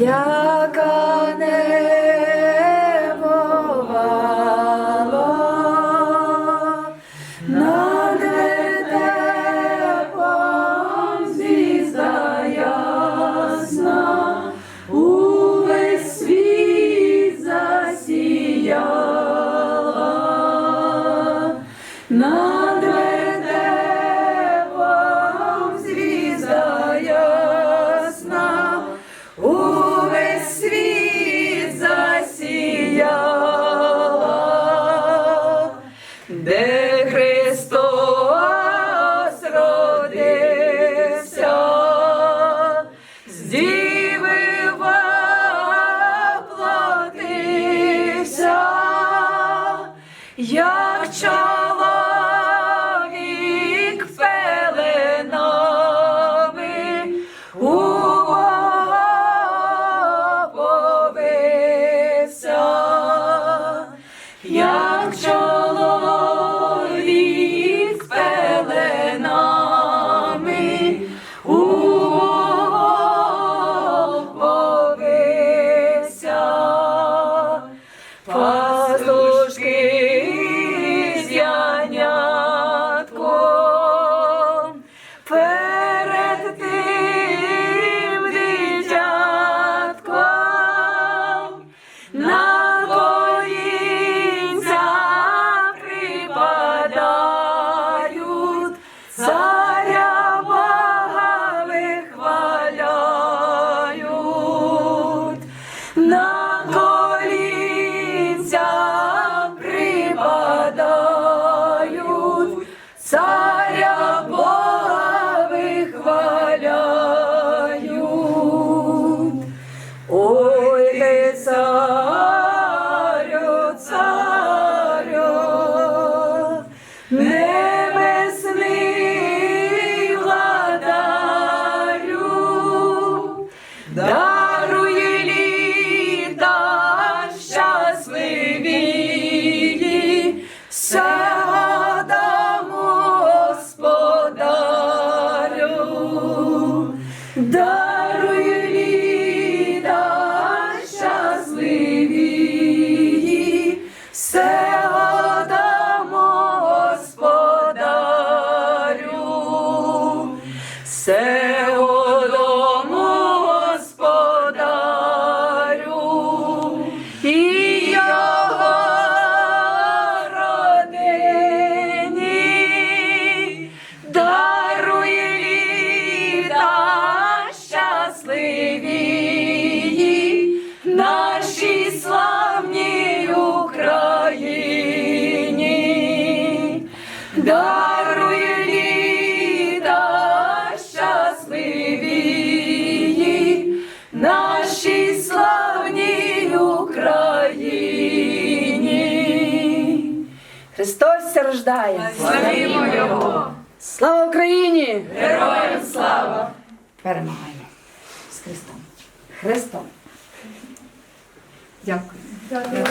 яка не бувало, над небом звізда ясна, увесь світ засіяла. Де Христос родився, з діви воплотився, як чоловік пеленами у повився, як So. Дарує літа щасливі нашій славній Україні. Христос рождає! Славімо Його! Слава Україні! Героям слава! Перемагаємо з Христом. Христом. Дякую. Дякую.